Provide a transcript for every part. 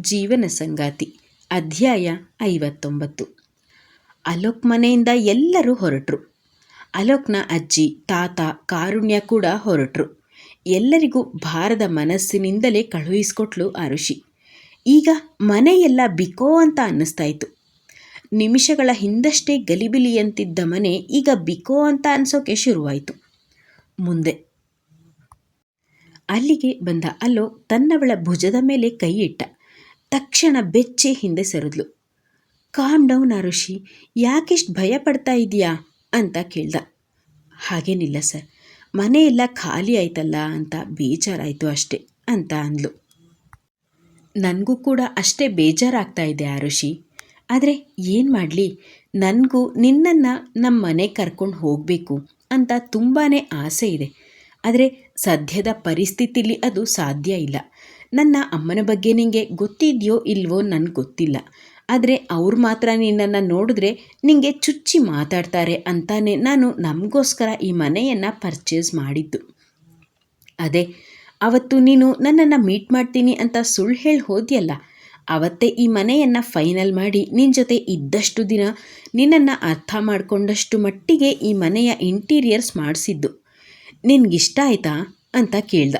ಜೀವನ ಸಂಗಾತಿ, ಅಧ್ಯಾಯ ಐವತ್ತೊಂಬತ್ತು. ಅಲೋಕ್ ಮನೆಯಿಂದ ಎಲ್ಲರೂ ಹೊರಟರು. ಅಲೋಕ್ನ ಅಜ್ಜಿ, ತಾತ, ಕಾರುಣ್ಯ ಕೂಡ ಹೊರಟರು. ಎಲ್ಲರಿಗೂ ಭಾರದ ಮನಸ್ಸಿನಿಂದಲೇ ಕಳುಹಿಸ್ಕೊಟ್ಲು ಅರುಷಿ. ಈಗ ಮನೆಯೆಲ್ಲ ಬಿಕೋ ಅಂತ ಅನ್ನಿಸ್ತಾ ನಿಮಿಷಗಳ ಹಿಂದಷ್ಟೇ ಗಲಿಬಿಲಿಯಂತಿದ್ದ ಮನೆ ಈಗ ಬಿಕೋ ಅಂತ ಅನ್ಸೋಕೆ ಶುರುವಾಯಿತು. ಮುಂದೆ. ಅಲ್ಲಿಗೆ ಬಂದ ಅಲೋಕ್ ತನ್ನವಳ ಭುಜದ ಮೇಲೆ ಕೈಯಿಟ್ಟ. ತಕ್ಷಣ ಬೆಚ್ಚಿ ಹಿಂದೆ ಸರಿದ್ಲು. ಕಾಮ್ ಡೌನ್ ಆರುಷಿ ಯಾಕಿಷ್ಟು ಭಯ ಪಡ್ತಾ ಇದೆಯಾ? ಅಂತ ಕೇಳ್ದ. ಹಾಗೇನಿಲ್ಲ ಸರ್ ಮನೆಯೆಲ್ಲ ಖಾಲಿ ಆಯ್ತಲ್ಲ ಅಂತ ಬೇಜಾರಾಯಿತು ಅಷ್ಟೆ, ಅಂತ ಅಂದ್ಲು. ನನಗೂ ಕೂಡ ಅಷ್ಟೇ ಬೇಜಾರಾಗ್ತಾ ಇದೆ ಋಷಿ ಆದರೆ ಏನು ಮಾಡಲಿ, ನನಗೂ ನಿನ್ನನ್ನು ನಮ್ಮ ಮನೆ ಕರ್ಕೊಂಡು ಹೋಗಬೇಕು ಅಂತ ತುಂಬಾ ಆಸೆ ಇದೆ. ಆದರೆ ಸದ್ಯದ ಪರಿಸ್ಥಿತಿಲಿ ಅದು ಸಾಧ್ಯ ಇಲ್ಲ. ನನ್ನ ಅಮ್ಮನ ಬಗ್ಗೆ ನಿನಗೆ ಗೊತ್ತಿದೆಯೋ ಇಲ್ವೋ ನನಗೆ ಗೊತ್ತಿಲ್ಲ. ಆದರೆ ಅವ್ರು ಮಾತ್ರ ನಿನ್ನನ್ನು ನೋಡಿದ್ರೆ ನಿನಗೆ ಚುಚ್ಚಿ ಮಾತಾಡ್ತಾರೆ ಅಂತಾನೆ ನಾನು ನಮಗೋಸ್ಕರ ಈ ಮನೆಯನ್ನು ಪರ್ಚೇಸ್ ಮಾಡಿದ್ದು. ಅದೇ, ಅವತ್ತು ನೀನು ನನ್ನನ್ನು ಮೀಟ್ ಮಾಡ್ತೀನಿ ಅಂತ ಸುಳ್ಳು ಹೇಳಿ ಹೋದ್ಯಲ್ಲ, ಅವತ್ತೇ ಈ ಮನೆಯನ್ನು ಫೈನಲ್ ಮಾಡಿ ನಿನ್ನ ಜೊತೆ ಇದ್ದಷ್ಟು ದಿನ ನಿನ್ನನ್ನು ಅರ್ಥ ಮಾಡಿಕೊಂಡಷ್ಟು ಮಟ್ಟಿಗೆ ಈ ಮನೆಯ ಇಂಟೀರಿಯರ್ಸ್ ಮಾಡಿಸಿದ್ದು. ನಿನಗಿಷ್ಟ ಆಯಿತಾ? ಅಂತ ಕೇಳ್ದ.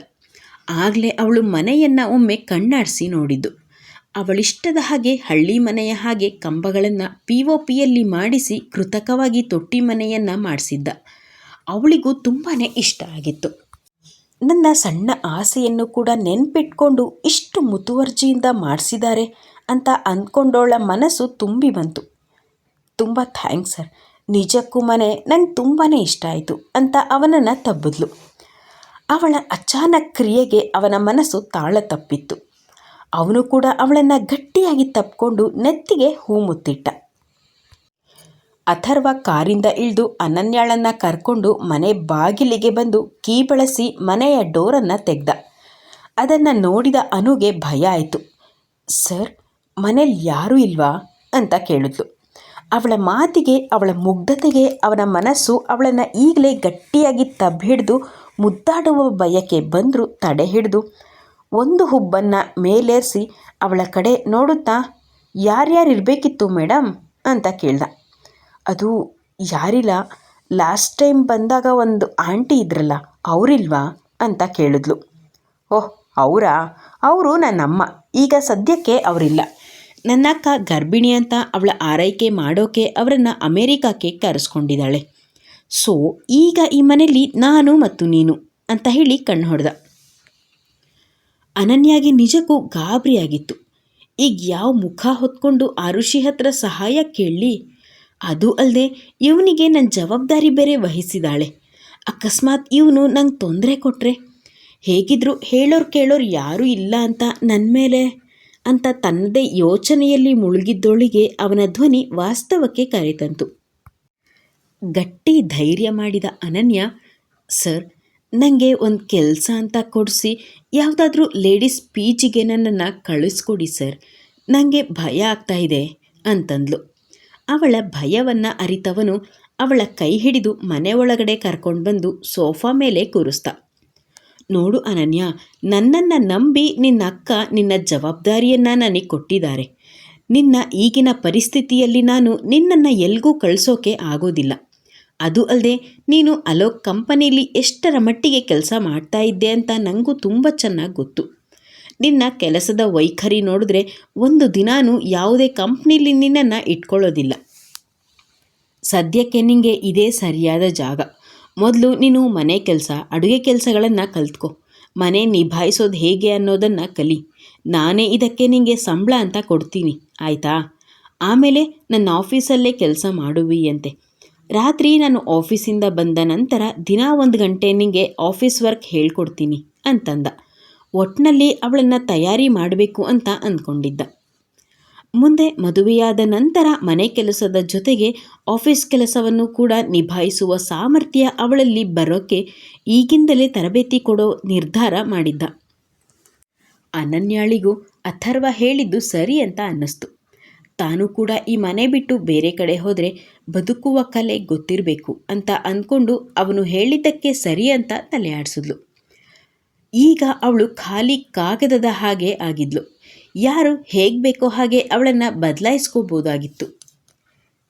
ಆಗಲೇ ಅವಳು ಮನೆಯನ್ನು ಒಮ್ಮೆ ಕಣ್ಣಾಡಿಸಿ ನೋಡಿದ್ದು. ಅವಳಿಷ್ಟದ ಹಾಗೆ ಹಳ್ಳಿ ಮನೆಯ ಹಾಗೆ ಕಂಬಗಳನ್ನು ಪಿ ಒ ಪಿಯಲ್ಲಿ ಮಾಡಿಸಿ ಕೃತಕವಾಗಿ ತೊಟ್ಟಿ ಮನೆಯನ್ನು ಮಾಡಿಸಿದ್ದ. ಅವಳಿಗೂ ತುಂಬಾ ಇಷ್ಟ ಆಗಿತ್ತು. ನನ್ನ ಸಣ್ಣ ಆಸೆಯನ್ನು ಕೂಡ ನೆನ್ಪಿಟ್ಕೊಂಡು ಇಷ್ಟು ಮುತುವರ್ಜಿಯಿಂದ ಮಾಡಿಸಿದ್ದಾರೆ ಅಂತ ಅಂದ್ಕೊಂಡವಳ ಮನಸ್ಸು ತುಂಬಿ ಬಂತು. ತುಂಬ ಥ್ಯಾಂಕ್ಸ್ ಸರ್. ನಿಜಕ್ಕೂ ಮನೆ ನಂಗೆ ತುಂಬಾ ಇಷ್ಟ ಆಯಿತು ಅಂತ ಅವನನ್ನು ತಬ್ಬಿದ್ಲು. ಅವಳ ಅಚಾನಕ್ ಕ್ರಿಯೆಗೆ ಅವನ ಮನಸ್ಸು ತಾಳ ತಪ್ಪಿತ್ತು. ಅವನು ಕೂಡ ಅವಳನ್ನು ಗಟ್ಟಿಯಾಗಿ ತಪ್ಪಿಕೊಂಡು ನೆತ್ತಿಗೆ ಹೂ ಮುತ್ತಿಟ್ಟ. ಅಥರ್ವ ಕಾರಿಂದ ಇಳಿದು ಅನನ್ಯಾಳನ್ನು ಕರ್ಕೊಂಡು ಮನೆ ಬಾಗಿಲಿಗೆ ಬಂದು ಕೀ ಬಳಸಿ ಮನೆಯ ಡೋರನ್ನು ತೆಗೆದ. ಅದನ್ನು ನೋಡಿದ ಅನುಗೆ ಭಯ ಆಯಿತು. ಸರ್, ಮನೇಲಿ ಯಾರೂ ಇಲ್ವಾ? ಅಂತ ಕೇಳಿದ್ಲು. ಅವಳ ಮಾತಿಗೆ, ಅವಳ ಮುಗ್ಧತೆಗೆ, ಅವನ ಮನಸ್ಸು ಅವಳನ್ನು ಈಗಲೇ ಗಟ್ಟಿಯಾಗಿ ತಬ್ಬಿಡಿದು, ಮುದ್ದಾಡುವ ಬಯಕೆ ಬಂದರೂ ತಡೆ ಹಿಡಿದು, ಒಂದು ಹುಬ್ಬನ್ನು ಮೇಲೇರಿಸಿ ಅವಳ ಕಡೆ ನೋಡುತ್ತಾ, ಯಾರ್ಯಾರು ಇರಬೇಕಿತ್ತು ಮೇಡಮ್ ಅಂತ ಕೇಳ್ದ. ಅದು ಯಾರಿಲ್ಲ, ಲಾಸ್ಟ್ ಟೈಮ್ ಬಂದಾಗ ಒಂದು ಆಂಟಿ ಇದ್ರಲ್ಲ, ಅವರಿಲ್ವಾ? ಅಂತ ಕೇಳಿದ್ಲು. ಓಹ್, ಅವರಾ? ಅವರು ನನ್ನಮ್ಮ, ಈಗ ಸದ್ಯಕ್ಕೆ ಅವರಿಲ್ಲ. ನನ್ನ ಅಕ್ಕ ಗರ್ಭಿಣಿ ಅಂತ ಅವಳ ಆರೈಕೆ ಮಾಡೋಕೆ ಅವರನ್ನು ಅಮೇರಿಕಾಕ್ಕೆ ಕರೆಸ್ಕೊಂಡಿದ್ದಾಳೆ. ಸೊ, ಈಗ ಈ ಮನೆಯಲ್ಲಿ ನಾನು ಮತ್ತು ನೀನು ಅಂತ ಹೇಳಿ ಕಣ್ಣು ಹೊಡೆದ. ಅನನ್ಯಾಗಿ ನಿಜಕ್ಕೂ ಗಾಬರಿಯಾಗಿತ್ತು. ಈಗ ಯಾವ ಮುಖ ಹೊತ್ಕೊಂಡು ಆರುಷಿ ಹತ್ರ ಸಹಾಯ ಕೇಳಲಿ ಅದು ಅಲ್ಲದೆ ಇವನಿಗೆ ನನ್ನ ಜವಾಬ್ದಾರಿ ಬೇರೆ ವಹಿಸಿದಾಳೆ. ಅಕಸ್ಮಾತ್ ಇವನು ನಂಗೆ ತೊಂದರೆ ಕೊಟ್ಟರೆ ಹೇಗಿದ್ರು ಹೇಳೋರು ಕೇಳೋರು ಯಾರೂ ಇಲ್ಲ ಅಂತ ನನ್ನ ಮೇಲೆ? ಅಂತ ತನ್ನದೇ ಯೋಚನೆಯಲ್ಲಿ ಮುಳುಗಿದ್ದೊಳಿಗೆ ಅವನ ಧ್ವನಿ ವಾಸ್ತವಕ್ಕೆ ಕರೆತಂತು. ಗಟ್ಟಿ ಧೈರ್ಯ ಮಾಡಿದ ಅನನ್ಯ, ಸರ್ ನನಗೆ ಒಂದು ಕೆಲಸ ಅಂತ ಕೊಡಿಸಿ, ಯಾವುದಾದ್ರೂ ಲೇಡೀಸ್ ಪೀಚಿಗೆ ನನ್ನನ್ನು ಕಳಿಸ್ಕೊಡಿ, ಸರ್. ನನಗೆ ಭಯ ಆಗ್ತಾ ಇದೆ, ಅಂತಂದ್ಲು. ಅವಳ ಭಯವನ್ನು ಅರಿತವನು ಅವಳ ಕೈ ಹಿಡಿದು ಮನೆ ಒಳಗಡೆ ಕರ್ಕೊಂಡು ಬಂದು ಸೋಫಾ ಮೇಲೆ ಕೂರಿಸ್ದ. ನೋಡು ಅನನ್ಯ, ನನ್ನನ್ನು ನಂಬಿ ನಿನ್ನ ಅಕ್ಕ ನಿನ್ನ ಜವಾಬ್ದಾರಿಯನ್ನು ನನಗೆ ಕೊಟ್ಟಿದ್ದಾರೆ. ನಿನ್ನ ಈಗಿನ ಪರಿಸ್ಥಿತಿಯಲ್ಲಿ ನಾನು ನಿನ್ನನ್ನು ಎಲ್ಗೂ ಕಳಿಸೋಕೆ ಆಗೋದಿಲ್ಲ. ಅದು ಅಲ್ಲದೆ ನೀನು ಅಲೋಕ್ ಕಂಪನಿಲಿ ಎಷ್ಟರ ಮಟ್ಟಿಗೆ ಕೆಲಸ ಮಾಡ್ತಾ ಇದ್ದೆ ಅಂತ ನನಗೂ ತುಂಬ ಚೆನ್ನಾಗಿ ಗೊತ್ತು. ನಿನ್ನ ಕೆಲಸದ ವೈಖರಿ ನೋಡಿದ್ರೆ ಒಂದು ದಿನಾನೂ ಯಾವುದೇ ಕಂಪ್ನಿಲಿ ನಿನ್ನನ್ನು ಇಟ್ಕೊಳ್ಳೋದಿಲ್ಲ. ಸದ್ಯಕ್ಕೆ ನಿನಗೆ ಇದೇ ಸರಿಯಾದ ಜಾಗ. ಮೊದಲು ನೀನು ಮನೆ ಕೆಲಸ, ಅಡುಗೆ ಕೆಲಸಗಳನ್ನು ಕಲ್ತ್ಕೊ. ಮನೆ ನಿಭಾಯಿಸೋದು ಹೇಗೆ ಅನ್ನೋದನ್ನು ಕಲಿ. ನಾನೇ ಇದಕ್ಕೆ ನಿನಗೆ ಸಂಬಳ ಅಂತ ಕೊಡ್ತೀನಿ, ಆಯಿತಾ? ಆಮೇಲೆ ನನ್ನ ಆಫೀಸಲ್ಲೇ ಕೆಲಸ ಮಾಡುವಿ ಅಂತೆ ರಾತ್ರಿ ನಾನು ಆಫೀಸಿಂದ ಬಂದ ನಂತರ ದಿನ ಒಂದು ಗಂಟೆ ನಿನಗೆ ಆಫೀಸ್ ವರ್ಕ್ ಹೇಳ್ಕೊಡ್ತೀನಿ ಅಂತಂದ. ಒಟ್ಟಿನಲ್ಲಿ ಅವಳನ್ನು ತಯಾರಿ ಮಾಡಬೇಕು ಅಂತ ಅಂದ್ಕೊಂಡಿದ್ದ. ಮುಂದೆ ಮದುವೆಯಾದ ನಂತರ ಮನೆ ಕೆಲಸದ ಜೊತೆಗೆ ಆಫೀಸ್ ಕೆಲಸವನ್ನು ಕೂಡ ನಿಭಾಯಿಸುವ ಸಾಮರ್ಥ್ಯ ಅವಳಲ್ಲಿ ಬರೋಕ್ಕೆ ಈಗಿಂದಲೇ ತರಬೇತಿ ಕೊಡೋ ನಿರ್ಧಾರ ಮಾಡಿದ್ದ. ಅನನ್ಯಾಳಿಗೂ ಅಥರ್ವ ಹೇಳಿದ್ದು ಸರಿ ಅಂತ ಅನ್ನಿಸ್ತು. ತಾನು ಕೂಡ ಈ ಮನೆ ಬಿಟ್ಟು ಬೇರೆ ಕಡೆ ಹೋದರೆ ಬದುಕುವ ಕಲೆ ಗೊತ್ತಿರಬೇಕು ಅಂತ ಅಂದ್ಕೊಂಡು ಅವನು ಹೇಳಿದ್ದಕ್ಕೆ ಸರಿ ಅಂತ ತಲೆ ಆಡಿಸಿದ್ಲು ಈಗ ಅವಳು ಖಾಲಿ ಕಾಗದದ ಹಾಗೆ ಆಗಿದ್ಲು. ಯಾರು ಹೇಗೆ ಬೇಕೋ ಹಾಗೆ ಅವಳನ್ನು ಬದಲಾಯಿಸ್ಕೋಬೋದಾಗಿತ್ತು.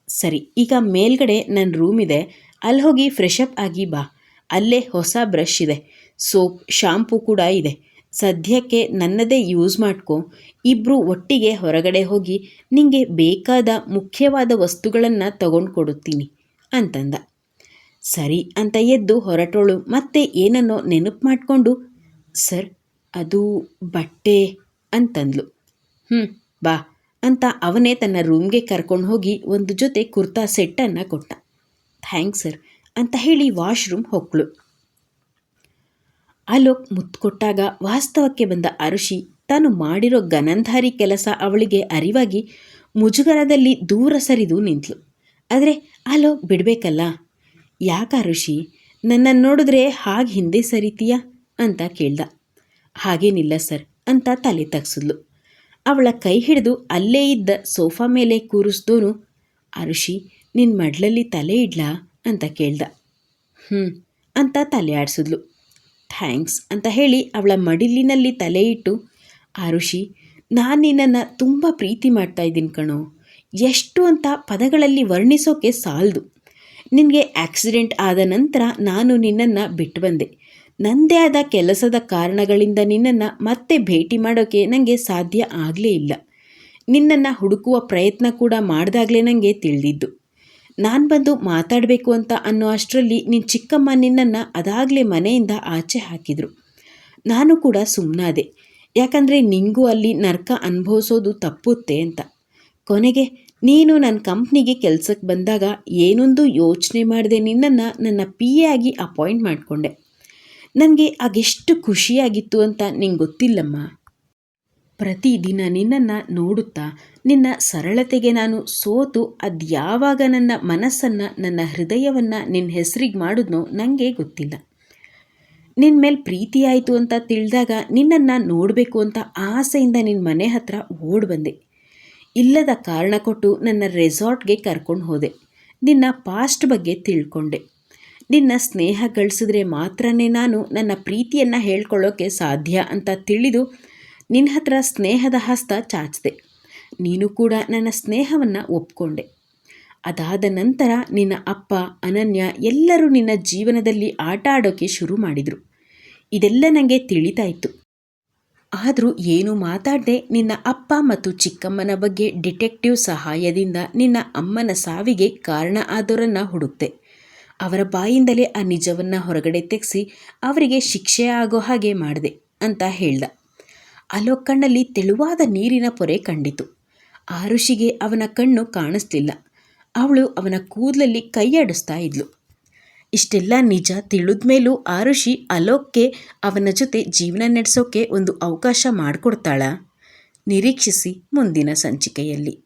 ಸರಿ, ಈಗ ಮೇಲ್ಗಡೆ ನನ್ನ ರೂಮ್ ಇದೆ. ಅಲ್ಲಿ ಹೋಗಿ ಫ್ರೆಶ್ ಆಗಿ ಬಾ. ಅಲ್ಲೇ ಹೊಸ ಬ್ರಷ್ ಇದೆ. ಸೋಪ್ ಶಾಂಪೂ ಕೂಡ ಇದೆ. ಸದ್ಯಕ್ಕೆ ನನ್ನದೇ ಯೂಸ್ ಮಾಡ್ಕೊ. ಇಬ್ಬರು ಒಟ್ಟಿಗೆ ಹೊರಗಡೆ ಹೋಗಿ ನಿಮಗೆ ಬೇಕಾದ ಮುಖ್ಯವಾದ ವಸ್ತುಗಳನ್ನು ತಗೊಂಡು ಕೊಡುತ್ತೀನಿ ಅಂತಂದ. ಸರಿ ಅಂತ ಎದ್ದು ಹೊರಟೋಳು. ಮತ್ತೆ ಏನನ್ನೋ ನೆನಪು ಮಾಡಿಕೊಂಡು, ಸರ್, ಅದು ಬಟ್ಟೆ. ಅಂತಂದ್ಲು. ಹ್ಞೂ ಬಾ ಅಂತ ಅವನೇ ತನ್ನ ರೂಮ್ಗೆ ಕರ್ಕೊಂಡು ಹೋಗಿ ಒಂದು ಜೊತೆ ಕುರ್ತಾ ಸೆಟ್ಟನ್ನು ಕೊಟ್ಟ. ಥ್ಯಾಂಕ್ಸ್ ಸರ್ ಅಂತ ಹೇಳಿ ವಾಶ್ರೂಮ್ ಹೊಕ್ಕಳು ಅಲೋಕ್ ಮುತ್ತು ಕೊಟ್ಟಾಗ ವಾಸ್ತವಕ್ಕೆ ಬಂದ ಅರುಷಿ ತಾನು ಮಾಡಿರೋ ಗನಂಧಾರಿ ಕೆಲಸ ಅವಳಿಗೆ ಅರಿವಾಗಿ ಮುಜುಗರದಲ್ಲಿ ದೂರ ಸರಿದು ನಿಂತಳು ಆದರೆ ಅಲೋಕ್ ಬಿಡಬೇಕಲ್ಲ? ಯಾಕ ಅರುಷಿ? ನನ್ನನ್ನು ನೋಡಿದ್ರೆ ಹಾಗೆ ಹಿಂದೆ ಸರಿತೀಯಾ? ಅಂತ ಕೇಳ್ದ. ಹಾಗೇನಿಲ್ಲ ಸರ್ ಅಂತ ತಲೆ ತಗ್ಸಿದ್ಲು. ಅವಳ ಕೈ ಹಿಡಿದು ಅಲ್ಲೇ ಇದ್ದ ಸೋಫಾ ಮೇಲೆ ಕೂರಿಸ್ದೋನು, ಅರುಷಿ ನಿನ್ನ ಮಡ್ಲಲ್ಲಿ ತಲೆ ಇಡ್ಲಾ? ಅಂತ ಕೇಳ್ದ. ಹ್ಞೂ ಅಂತ ತಲೆ ಆಡಿಸಿದ್ಲು. ಥ್ಯಾಂಕ್ಸ್, ಅಂತ ಹೇಳಿ ಅವಳ ಮಡಿಲಿನಲ್ಲಿ ತಲೆ ಇಟ್ಟು ಆರುಷಿ ನಾನು ನಿನ್ನನ್ನು ತುಂಬ ಪ್ರೀತಿ ಮಾಡ್ತಾ ಇದ್ದೀನಿ ಕಣೋ. ಎಷ್ಟು ಅಂತ ಪದಗಳಲ್ಲಿ ವರ್ಣಿಸೋಕೆ ಸಾಲದು. ನಿನಗೆ ಆಕ್ಸಿಡೆಂಟ್ ಆದ ನಂತರ ನಾನು ನಿನ್ನನ್ನು ಬಿಟ್ಟು ಬಂದೆ ನನ್ನದೇ ಆದ ಕೆಲಸದ ಕಾರಣಗಳಿಂದ ನಿನ್ನನ್ನು ಮತ್ತೆ ಭೇಟಿ ಮಾಡೋಕ್ಕೆ ನನಗೆ ಸಾಧ್ಯ ಆಗಲೇ ಇಲ್ಲ. ನಿನ್ನನ್ನು ಹುಡುಕುವ ಪ್ರಯತ್ನ ಕೂಡ ಮಾಡಿದಾಗಲೇ ನನಗೆ ತಿಳಿದಿದ್ದು. ನಾನು ಬಂದು ಮಾತಾಡಬೇಕು ಅಂತ ಅನ್ನೋ ಅಷ್ಟರಲ್ಲಿ ನಿನ್ನ ಚಿಕ್ಕಮ್ಮ ನಿನ್ನನ್ನು ಅದಾಗಲೇ ಮನೆಯಿಂದ ಆಚೆ ಹಾಕಿದರು. ನಾನು ಕೂಡ ಸುಮ್ಮನಾದೆ ಯಾಕಂದರೆ ನಿಂಗೂ ಅಲ್ಲಿ ನರ್ಕ ಅನುಭವಿಸೋದು ತಪ್ಪುತ್ತೆ ಅಂತ. ಕೊನೆಗೆ, ನೀನು ನನ್ನ ಕಂಪ್ನಿಗೆ ಕೆಲಸಕ್ಕೆ ಬಂದಾಗ ಏನೊಂದು ಯೋಚನೆ ಮಾಡಿದೆ ನಿನ್ನನ್ನು ನನ್ನ ಪಿ ಎ ಆಗಿ ಅಪಾಯಿಂಟ್ ಮಾಡಿಕೊಂಡೆ. ನನಗೆ ಆಗೆಷ್ಟು ಖುಷಿಯಾಗಿತ್ತು ಅಂತ ನಿಂಗೆ ಗೊತ್ತಿಲ್ಲಮ್ಮ? ಪ್ರತಿದಿನ ನಿನ್ನನ್ನು ನೋಡುತ್ತಾ, ನಿನ್ನ ಸರಳತೆಗೆ ನಾನು ಸೋತು ಅದು ಯಾವಾಗ ನನ್ನ ಮನಸ್ಸನ್ನು, ನನ್ನ ಹೃದಯವನ್ನು ನಿನ್ನ ಹೆಸರಿಗೆ ಮಾಡಿದ್ನೋ ನನಗೆ ಗೊತ್ತಿಲ್ಲ. ನಿನ್ನ ಮೇಲೆ ಪ್ರೀತಿ ಆಯಿತು ಅಂತ ತಿಳಿದಾಗ ನಿನ್ನನ್ನು ನೋಡಬೇಕು ಅಂತ ಆಸೆಯಿಂದ ನಿನ್ನ ಮನೆ ಹತ್ರ ಓಡಿ ಬಂದೆ. ಇಲ್ಲದ ಕಾರಣ ಕೊಟ್ಟು ನನ್ನ ರೆಸಾರ್ಟ್ಗೆ ಕರ್ಕೊಂಡು ಹೋದೆ. ನಿನ್ನ ಪಾಸ್ಟ್ ಬಗ್ಗೆ ತಿಳ್ಕೊಂಡೆ. ನಿನ್ನ ಸ್ನೇಹ ಗಳಿಸಿದ್ರೆ ಮಾತ್ರನೇ ನಾನು ನನ್ನ ಪ್ರೀತಿಯನ್ನು ಹೇಳ್ಕೊಳ್ಳೋಕ್ಕೆ ಸಾಧ್ಯ ಅಂತ ತಿಳಿದು ನಿನ್ನ ಹತ್ರ ಸ್ನೇಹದ ಹಸ್ತ ಚಾಚಿದೆ. ನೀನು ಕೂಡ ನನ್ನ ಸ್ನೇಹವನ್ನು ಒಪ್ಕೊಂಡೆ. ಅದಾದ ನಂತರ ನಿನ್ನ ಅಪ್ಪ, ಅನನ್ಯ ಎಲ್ಲರೂ ನಿನ್ನ ಜೀವನದಲ್ಲಿ ಆಟ ಆಡೋಕ್ಕೆ ಶುರು ಮಾಡಿದರು. ಇದೆಲ್ಲ ನನಗೆ ತಿಳಿತಾಯಿತು ಆದರೂ ಏನು ಮಾತಾಡದೆ ನಿನ್ನ ಅಪ್ಪ ಮತ್ತು ಚಿಕ್ಕಮ್ಮನ ಬಗ್ಗೆ ಡಿಟೆಕ್ಟಿವ್ ಸಹಾಯದಿಂದ ನಿನ್ನ ಅಮ್ಮನ ಸಾವಿಗೆ ಕಾರಣ ಆದವರನ್ನು ಹುಡುಕ್ತೆ ಅವರ ಬಾಯಿಂದಲೇ ಆ ನಿಜವನ್ನು ಹೊರಗಡೆ ತೆಗೆಸಿ ಅವರಿಗೆ ಶಿಕ್ಷೆ ಆಗೋ ಹಾಗೆ ಮಾಡಿದೆ ಅಂತ ಹೇಳ್ದ. ಅಲೋಕ್ ಕಣ್ಣಲ್ಲಿ ತೆಳುವಾದ ನೀರಿನ ಪೊರೆ ಕಂಡಿತು. ಆರುಷಿಗೆ ಅವನ ಕಣ್ಣು ಕಾಣಿಸ್ಲಿಲ್ಲ. ಅವಳು ಅವನ ಕೂದಲಲ್ಲಿ ಕೈಯಾಡಿಸ್ತಾ ಇದ್ಲು. ಇಷ್ಟೆಲ್ಲ ನಿಜ ತಿಳಿದ ಮೇಲೂ ಆರುಷಿ ಅಲೋಕ್ಗೆ ಅವನ ಜೊತೆ ಜೀವನ ನಡೆಸೋಕೆ ಒಂದು ಅವಕಾಶ ಮಾಡಿಕೊಡ್ತಾಳ? ನಿರೀಕ್ಷಿಸಿ ಮುಂದಿನ ಸಂಚಿಕೆಯಲ್ಲಿ.